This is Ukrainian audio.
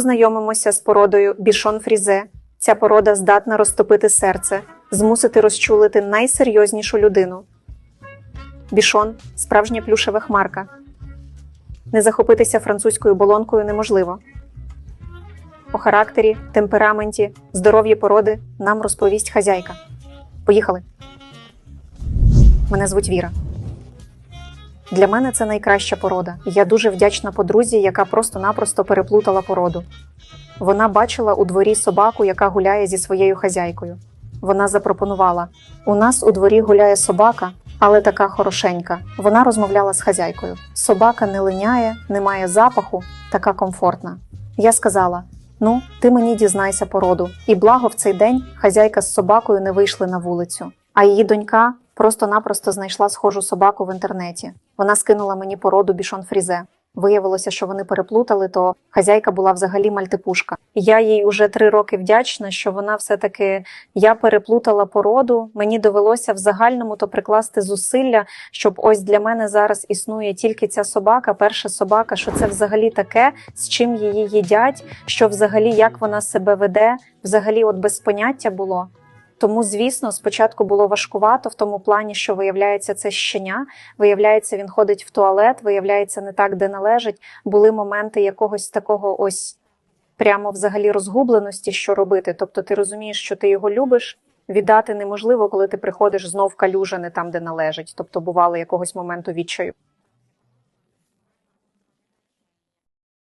Знайомимося з породою бішон фрізе. Ця порода здатна розтопити серце, змусити розчулити найсерйознішу людину. Бішон справжня плюшева хмарка. Не захопитися французькою болонкою неможливо. По характері, темпераменті, здоров'ї породи нам розповість хазяйка. Поїхали. Мене звуть Віра. Для мене це найкраща порода. Я дуже вдячна подрузі, яка просто-напросто переплутала породу. Вона бачила у дворі собаку, яка гуляє зі своєю хазяйкою. Вона запропонувала: У нас у дворі гуляє собака, але така хорошенька. Вона розмовляла з хазяйкою. Собака не линяє, не має запаху, така комфортна. Я сказала: Ну, ти мені дізнайся породу. І благо в цей день хазяйка з собакою не вийшли на вулицю. А її донька просто-напросто знайшла схожу собаку в інтернеті. Вона скинула мені породу бішон фрізе. Виявилося, що вони переплутали, то хазяйка була взагалі мальтипушка. Я їй уже три роки вдячна, що вона все-таки я переплутала породу. Мені довелося в загальному то прикласти зусилля, щоб ось для мене зараз існує тільки ця собака, перша собака, що це взагалі таке, з чим її їдять, що взагалі як вона себе веде, взагалі, от без поняття було. Тому, звісно, спочатку було важкувато в тому плані, що виявляється це щеня, виявляється, він ходить в туалет, виявляється не так, де належить. Були моменти якогось такого ось прямо взагалі розгубленості, що робити. Тобто ти розумієш, що ти його любиш. Віддати неможливо, коли ти приходиш знов калюжа не там, де належить. Тобто бувало якогось моменту відчаю.